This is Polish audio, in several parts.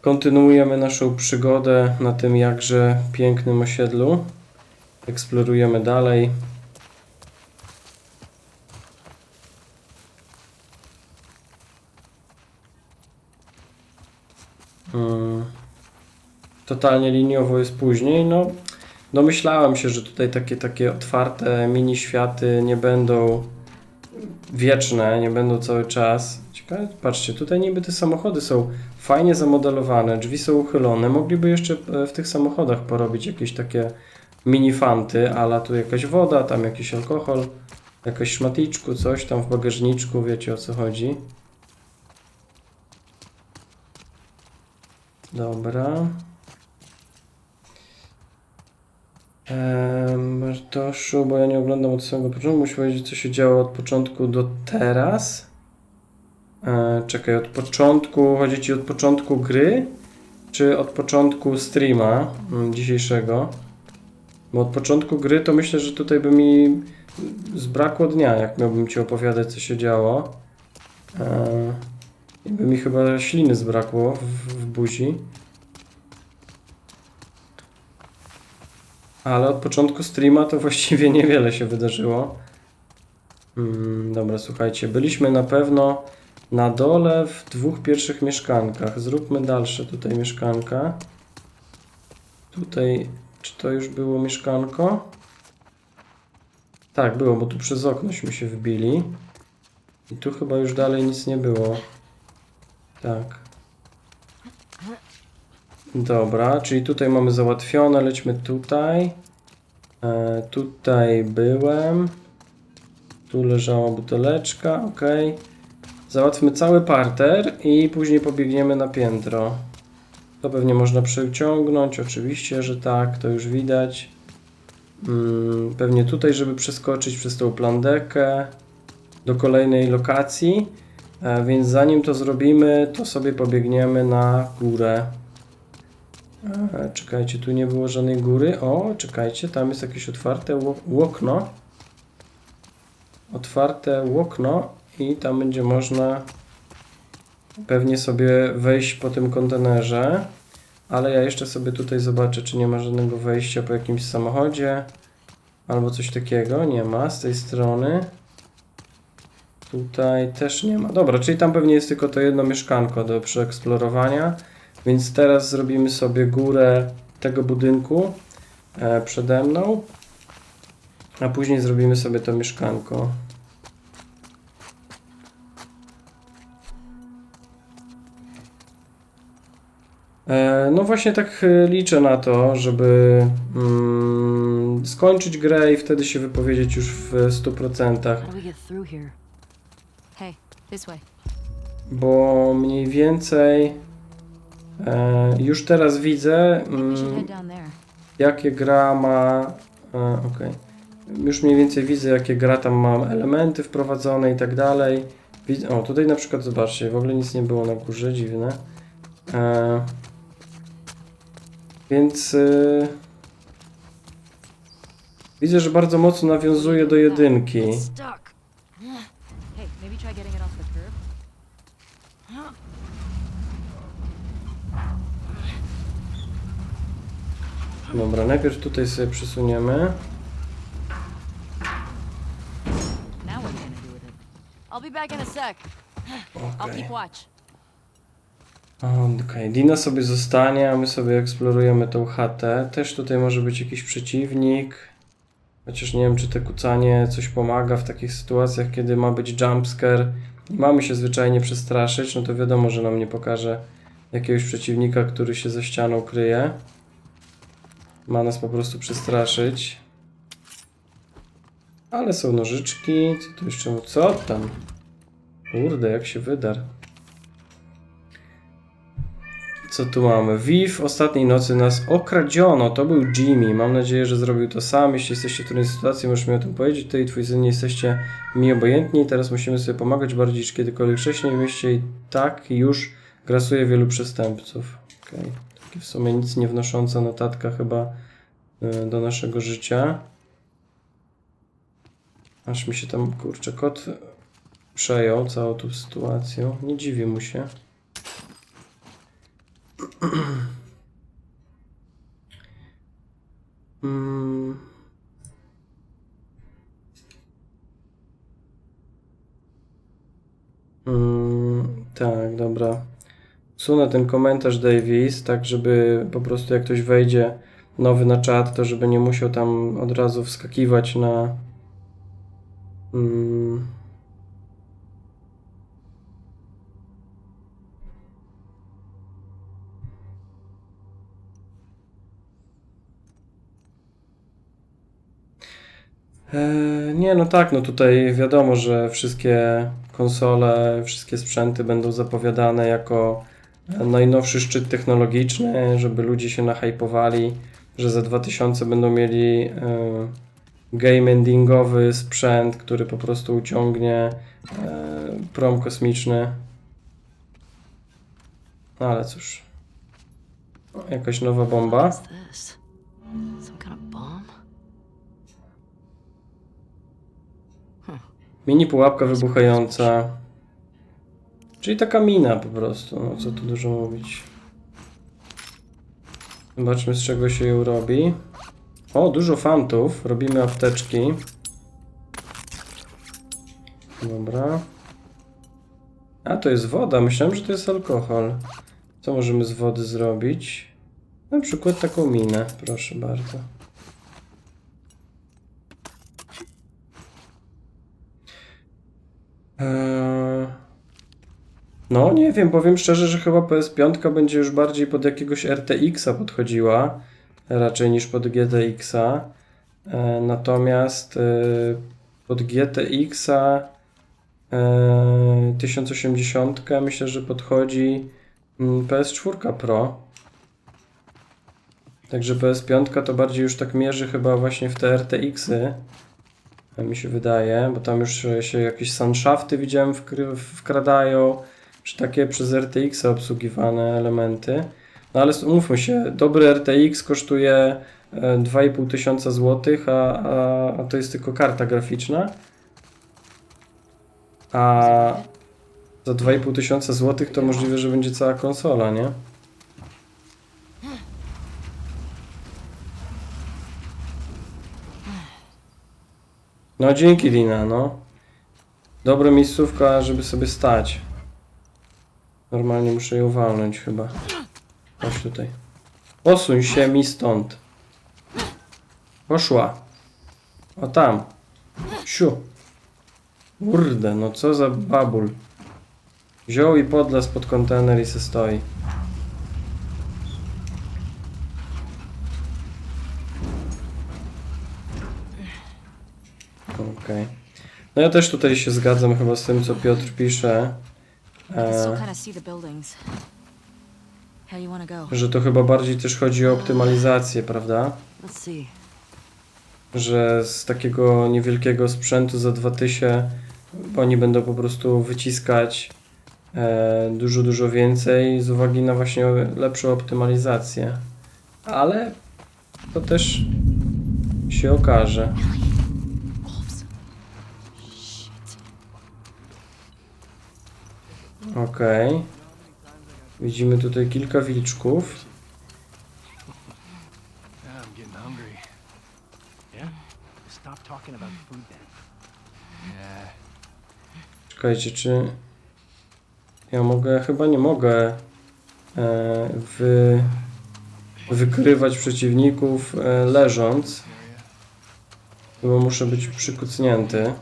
Kontynuujemy naszą przygodę na tym jakże pięknym osiedlu. Eksplorujemy dalej. Mm. Totalnie liniowo jest później. No, domyślałem się, że tutaj takie, takie otwarte mini światy nie będą wieczne, nie będą cały czas. Ciekawe, patrzcie, tutaj niby te samochody są fajnie zamodelowane, drzwi są uchylone. Mogliby jeszcze e, w tych samochodach porobić jakieś takie minifanty, ale tu jakaś woda, tam jakiś alkohol, jakaś szmatliczku, coś tam w bagażniczku, wiecie o co chodzi. Dobra. Martoszu, bo ja nie oglądam od samego początku, muszę powiedzieć, co się działo od początku do teraz. Eee, czekaj, od początku, chodzi ci od początku gry, czy od początku streama mm, dzisiejszego? Bo od początku gry to myślę, że tutaj by mi zbrakło dnia, jak miałbym ci opowiadać, co się działo. Eee, i by mi chyba śliny zbrakło w, w buzi. Ale od początku streama to właściwie niewiele się wydarzyło. Mm, dobra, słuchajcie, byliśmy na pewno na dole w dwóch pierwszych mieszkankach. Zróbmy dalsze tutaj mieszkanka. Tutaj, czy to już było mieszkanko? Tak, było, bo tu przez oknośmy się wbili. I tu chyba już dalej nic nie było. Tak. Dobra, czyli tutaj mamy załatwione, lećmy tutaj. E, tutaj byłem. Tu leżała buteleczka, ok. Załatwmy cały parter i później pobiegniemy na piętro. To pewnie można przeciągnąć, oczywiście, że tak, to już widać. Mm, pewnie tutaj, żeby przeskoczyć przez tą plandekę do kolejnej lokacji. E, Więc zanim to zrobimy, to sobie pobiegniemy na górę. E, Czekajcie, tu nie było żadnej góry. O, czekajcie, tam jest jakieś otwarte ło- łokno. Otwarte łokno i tam będzie można pewnie sobie wejść po tym kontenerze. Ale ja jeszcze sobie tutaj zobaczę, czy nie ma żadnego wejścia po jakimś samochodzie. Albo coś takiego. Nie ma z tej strony. Tutaj też nie ma. Dobra, czyli tam pewnie jest tylko to jedno mieszkanko do przeeksplorowania. Więc teraz zrobimy sobie górę tego budynku e, przede mną. A później zrobimy sobie to mieszkanko. E, No właśnie tak e, liczę na to, żeby mm, skończyć grę i wtedy się wypowiedzieć już w 100%. How do we get through here? Hey, this way. Bo mniej więcej e, już teraz widzę, mm, jakie gra ma. E, okej. Już mniej więcej widzę, jakie gra tam ma elementy wprowadzone i tak dalej. O, tutaj na przykład zobaczcie, w ogóle nic nie było na górze, dziwne. E, więc e, widzę, że bardzo mocno nawiązuje do jedynki. Hey, maybe try getting it off the curb. Dobra, najpierw tutaj sobie przesuniemy. Now what are you gonna do with it? I'll be back in a sec. I'll Okej. keep watch. Okej, Dina sobie zostanie, a my sobie eksplorujemy tą chatę. Też tutaj może być jakiś przeciwnik. Chociaż nie wiem, czy te kucanie coś pomaga w takich sytuacjach, kiedy ma być jumpscare i mamy się zwyczajnie przestraszyć, no to wiadomo, że nam nie pokaże jakiegoś przeciwnika, który się za ścianą kryje. Ma nas po prostu przestraszyć. Ale są nożyczki. Co tu jeszcze? Co tam? Kurde, jak się wydarł. Co tu mamy? Viv ostatniej nocy nas okradziono. To był Jimmy. Mam nadzieję, że zrobił to sam. Jeśli jesteście w trudnej sytuacji, możesz mi o tym powiedzieć. Ty i twój syn nie jesteście mi obojętni. Teraz musimy sobie pomagać bardziej niż kiedykolwiek wcześniej w mieście i tak już grasuje wielu przestępców. Okej. W sumie nic nie wnosząca notatka chyba y, do naszego życia. Aż mi się tam, kurczę, kot przejął całą tą sytuacją. Nie dziwię mu się. Mm. Mm, tak, dobra. Sunę ten komentarz Davis, tak żeby po prostu jak ktoś wejdzie nowy na czat, to żeby nie musiał tam od razu wskakiwać na. Mm, E, Nie, no tak, no tutaj wiadomo, że wszystkie konsole, wszystkie sprzęty będą zapowiadane jako najnowszy szczyt technologiczny, żeby ludzie się nahypowali, że za 2000 będą mieli e, game endingowy sprzęt, który po prostu uciągnie e, prom kosmiczny. No ale cóż. Jakaś nowa bomba. Bomb? Mini pułapka wybuchająca. Czyli taka mina po prostu, no co tu dużo mówić. Zobaczmy z czego się ją robi. O, dużo fantów. Robimy apteczki. Dobra. A, to jest woda. Myślałem, że to jest alkohol. Co możemy z wody zrobić? Na przykład taką minę, proszę bardzo. Eee, No, nie wiem, powiem szczerze, że chyba PS5 będzie już bardziej pod jakiegoś RTX-a podchodziła, raczej niż pod GTX-a. E, Natomiast e, pod GTX-a e, 1080 myślę, że podchodzi mm, PS4 Pro. Także PS5 to bardziej już tak mierzy chyba właśnie w te RTX-y. Mi się wydaje, bo tam już się jakieś sunshafty widziałem wkradają, czy takie przez RTX obsługiwane elementy. No ale umówmy się, dobry RTX kosztuje e, 2,5 tysiąca złotych, a, a, a to jest tylko karta graficzna. A za 2,5 tysiąca złotych to możliwe, że będzie cała konsola, nie? No dzięki Lina, no. Dobra miejscówka, żeby sobie stać. Normalnie muszę ją walnąć chyba. Chodź tutaj. Posuń się mi stąd. Poszła. O tam. Siu. Kurde, no co za babul. Wziął i podlazł pod kontener i se stoi. Okej. No ja też tutaj się zgadzam chyba z tym, co Piotr pisze, że to chyba bardziej też chodzi o optymalizację, prawda? Że z takiego niewielkiego sprzętu za 2000 oni będą po prostu wyciskać e, dużo, dużo więcej z uwagi na właśnie lepszą optymalizację. Ale to też się okaże. Okej. Widzimy tutaj kilka wilczków. Czekajcie, czy ja mogę, chyba nie mogę e, wy, wykrywać przeciwników e, leżąc, bo muszę być przykucnięty.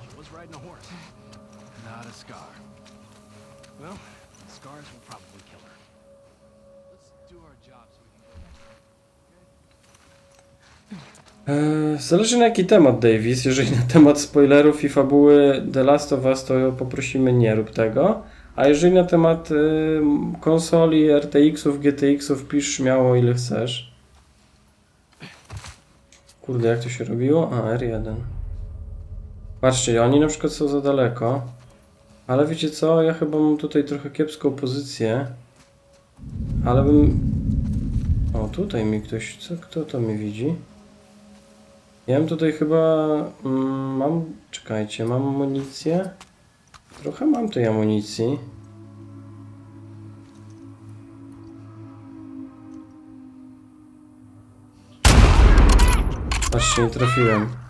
Zależy na jaki temat, Davis. Jeżeli na temat spoilerów i fabuły The Last of Us, to poprosimy nie rób tego. A jeżeli na temat y, konsoli, RTX-ów, GTX-ów, pisz śmiało ile chcesz. Kurde, jak to się robiło? A, R1. Patrzcie, oni na przykład są za daleko. Ale wiecie co? Ja chyba mam tutaj trochę kiepską pozycję. Ale bym... O, tutaj mi ktoś... Co? Kto to mi widzi? Ja bym tutaj chyba... Mm, mam... Czekajcie, mam amunicję? Trochę mam tej amunicji. Aż się nie trafiłem.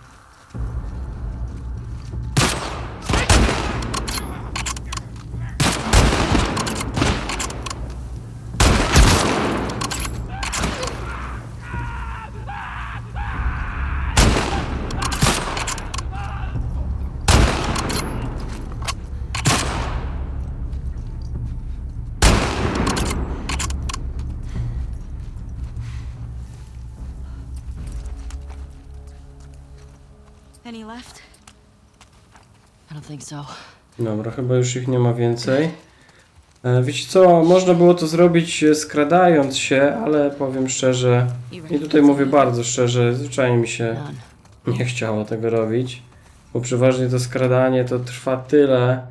Think so. Dobra, chyba już ich nie ma więcej. E, wiecie co, można było to zrobić e, skradając się, ale powiem szczerze, i tutaj mówię bardzo szczerze, zwyczajnie mi się None. nie chciało tego robić, bo przeważnie to skradanie to trwa tyle,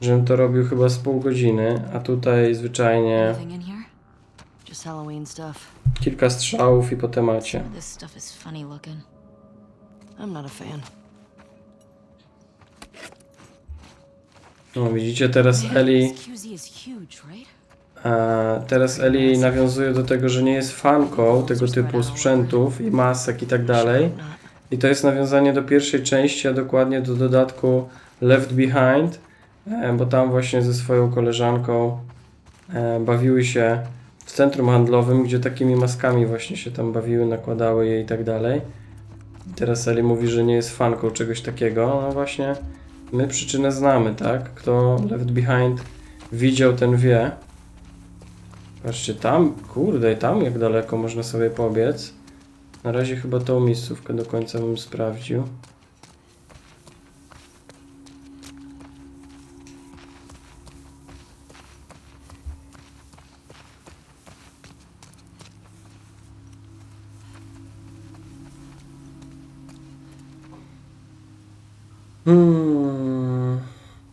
żebym to robił chyba z pół godziny, a tutaj zwyczajnie Anything in here? Just Halloween stuff. kilka strzałów i po temacie. This stuff is funny looking. I'm not a fan. No widzicie, teraz Eli, e, teraz Eli nawiązuje do tego, że nie jest fanką tego typu sprzętów i masek i tak dalej. I to jest nawiązanie do pierwszej części, a dokładnie do dodatku Left Behind, e, bo tam właśnie ze swoją koleżanką e, bawiły się w centrum handlowym, gdzie takimi maskami właśnie się tam bawiły, nakładały je i tak dalej. I teraz Eli mówi, że nie jest fanką czegoś takiego. No właśnie, my przyczynę znamy, tak? Kto Left Behind widział, ten wie. Patrzcie, tam, kurde, tam jak daleko można sobie pobiec. Na razie chyba tą miejscówkę do końca bym sprawdził.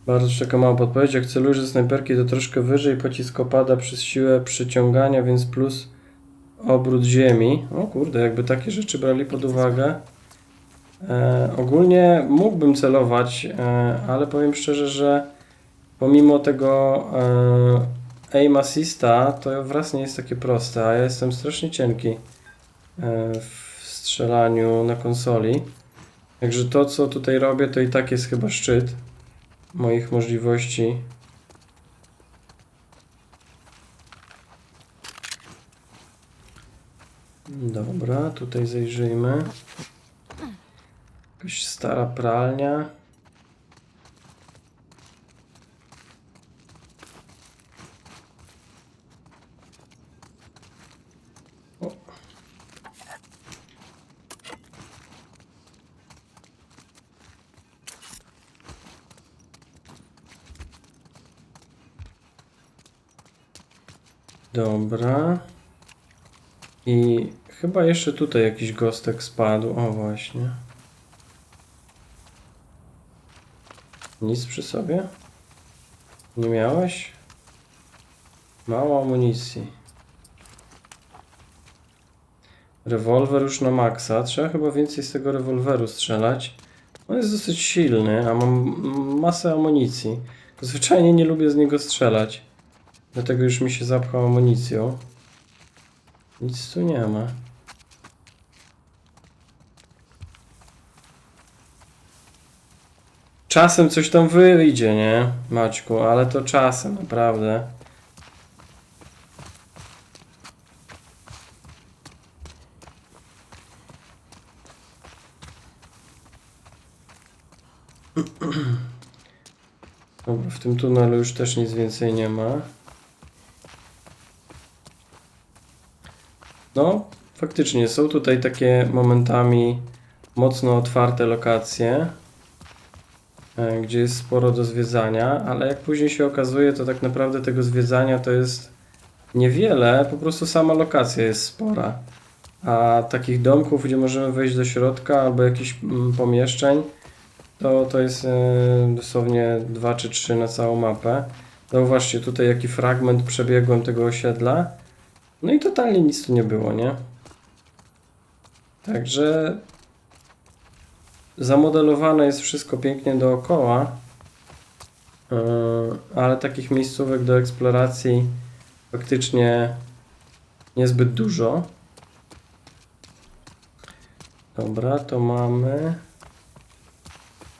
Bardzo czeka mała podpowiedź. Jak celujesz ze snajperki, to troszkę wyżej pocisk opada przez siłę przyciągania, więc plus obrót ziemi. O kurde, jakby takie rzeczy brali pod uwagę. E, ogólnie mógłbym celować, e, ale powiem szczerze, że pomimo tego e, aim assista, to wraz nie jest takie proste, a ja jestem strasznie cienki e, w strzelaniu na konsoli. Także to, co tutaj robię, to i tak jest chyba szczyt moich możliwości. Dobra, tutaj zajrzyjmy. Jakaś stara pralnia. Dobra. I chyba jeszcze tutaj jakiś gostek spadł. O, właśnie. Nic przy sobie? Nie miałeś? Mało amunicji. Rewolwer już na maksa. Trzeba chyba więcej z tego rewolweru strzelać. On jest dosyć silny, a mam masę amunicji. Zwyczajnie nie lubię z niego strzelać. Dlatego już mi się zapchał amunicją. Nic tu nie ma. Czasem coś tam wyjdzie, nie? Maćku, ale to czasem, naprawdę. Dobra, w tym tunelu już też nic więcej nie ma. No, faktycznie są tutaj takie momentami mocno otwarte lokacje, e, gdzie jest sporo do zwiedzania, ale jak później się okazuje, to tak naprawdę tego zwiedzania to jest niewiele, po prostu sama lokacja jest spora. A takich domków, gdzie możemy wejść do środka albo jakichś mm, pomieszczeń, to, to jest e, dosłownie dwa czy trzy na całą mapę. Zauważcie tutaj jaki fragment przebiegłem tego osiedla. No i totalnie nic tu nie było, nie? Także zamodelowane jest wszystko pięknie dookoła, yy, ale takich miejscówek do eksploracji faktycznie niezbyt dużo. Dobra, to mamy.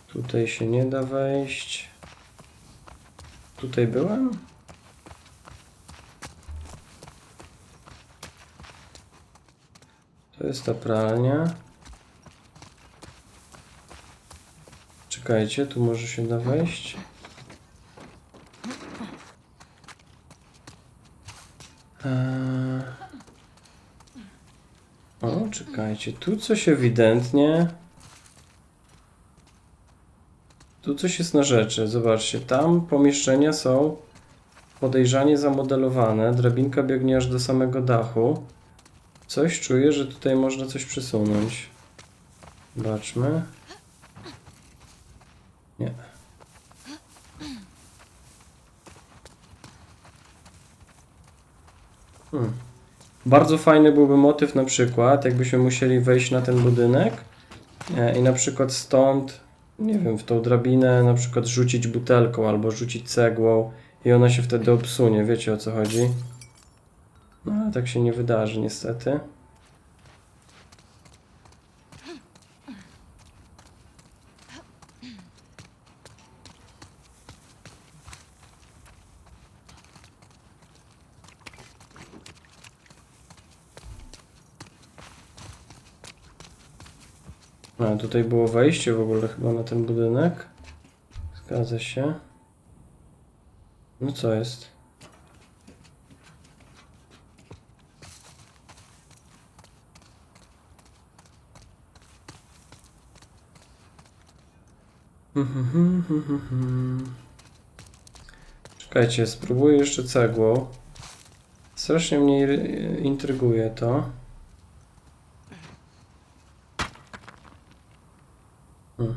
Tutaj się nie da wejść. Tutaj byłem? To jest ta pralnia. Czekajcie, tu może się da wejść. O, czekajcie, tu coś ewidentnie. Tu coś jest na rzeczy. Zobaczcie, tam pomieszczenia są podejrzanie zamodelowane. Drabinka biegnie aż do samego dachu. Coś czuję, że tutaj można coś przesunąć. Zobaczmy. Nie. Hmm. Bardzo fajny byłby motyw na przykład, jakbyśmy musieli wejść na ten budynek e, i na przykład stąd, nie wiem, w tą drabinę na przykład rzucić butelką albo rzucić cegłą i ona się wtedy obsunie, wiecie o co chodzi? No ale tak się nie wydarzy niestety. A, tutaj było wejście w ogóle chyba na ten budynek. Zgadza się. No co jest? Czekajcie, spróbuję jeszcze cegłą. Strasznie mnie intryguje to. Hmm.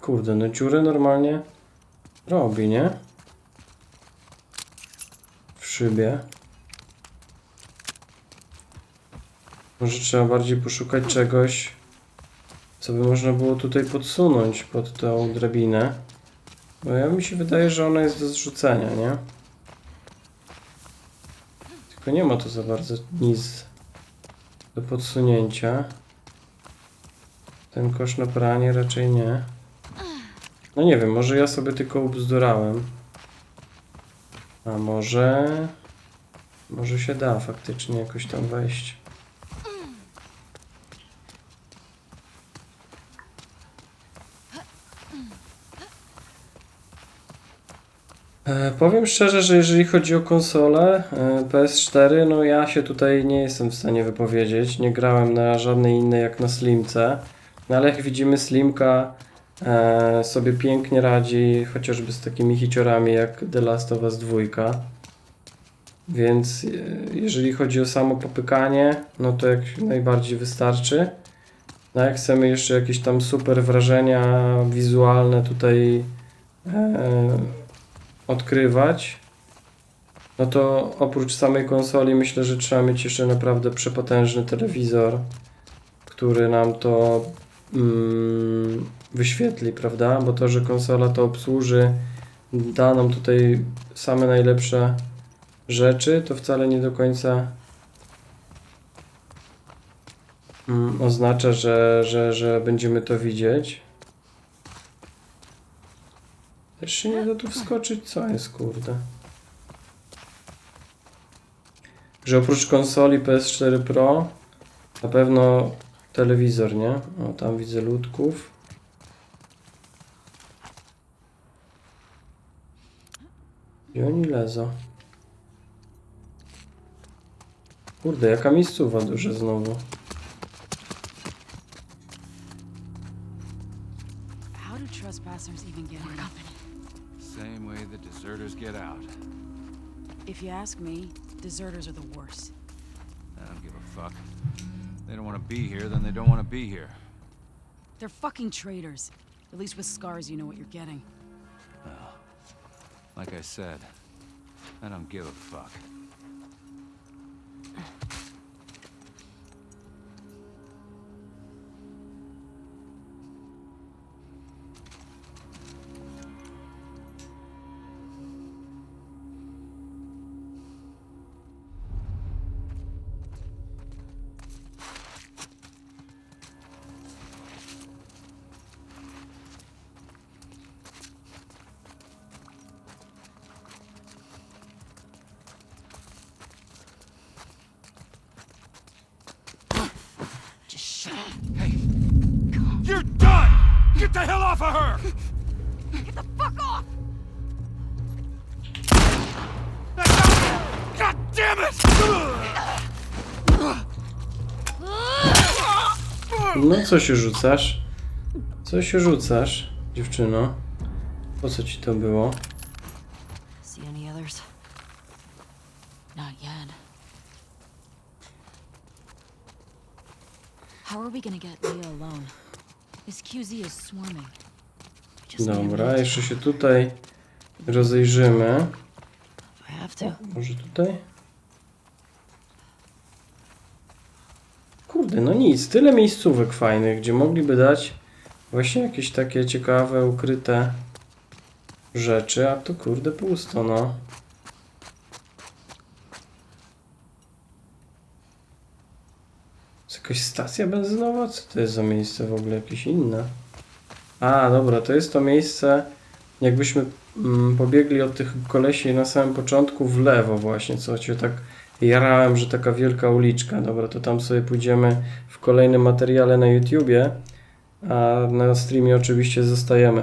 Kurde, no dziurę normalnie robi, nie? Szybie. Może trzeba bardziej poszukać czegoś, co by można było tutaj podsunąć pod tą drabinę. Bo ja mi się wydaje, że ona jest do zrzucenia, nie? Tylko nie ma tu za bardzo nic do podsunięcia. Ten kosz na pranie raczej nie. No nie wiem, może ja sobie tylko ubzdurałem. A może... Może się da faktycznie jakoś tam wejść. E, Powiem szczerze, że jeżeli chodzi o konsolę e, PS4, no ja się tutaj nie jestem w stanie wypowiedzieć. Nie grałem na żadnej innej jak na Slimce. No ale jak widzimy, Slimka sobie pięknie radzi, chociażby z takimi hiciorami jak The Last of Us 2. Więc e, jeżeli chodzi o samo popykanie, no to jak najbardziej wystarczy. No jak chcemy jeszcze jakieś tam super wrażenia wizualne tutaj e, odkrywać, no to oprócz samej konsoli myślę, że trzeba mieć jeszcze naprawdę przepotężny telewizor, który nam to mm, wyświetli, prawda? Bo to, że konsola to obsłuży, da nam tutaj same najlepsze rzeczy, to wcale nie do końca mm, oznacza, że, że, że będziemy to widzieć. Też się nie da tu wskoczyć? Co jest, kurde? Że oprócz konsoli PS4 Pro na pewno telewizor, nie? O, tam widzę ludków. I oni lezą. Kurde, jaka miejscowa duża znowu. How do trespassers even get in? Same way the deserters get out. If you ask me, deserters are the worst. I don't give a fuck. They don't want to be here, then they don't want to be here. They're fucking traitors. At least with scars, you know what you're getting. Like I said, I don't give a fuck. Off of her! Get the fuck off! God damn it! No co się rzucasz? Co się rzucasz, dziewczyno? Po co ci to było? Dobra, jeszcze się tutaj rozejrzymy. Może tutaj? Kurde, no nic, tyle miejscówek fajnych, gdzie mogliby dać właśnie jakieś takie ciekawe, ukryte rzeczy, a tu kurde pusto, no. Jest jakaś stacja benzynowa? Co to jest za miejsce w ogóle? Jakieś inne? A, dobra, to jest to miejsce, jakbyśmy mm, pobiegli od tych kolesi na samym początku w lewo właśnie, co cię tak jarałem, że taka wielka uliczka. Dobra, to tam sobie pójdziemy w kolejnym materiale na YouTubie, a na streamie oczywiście zostajemy.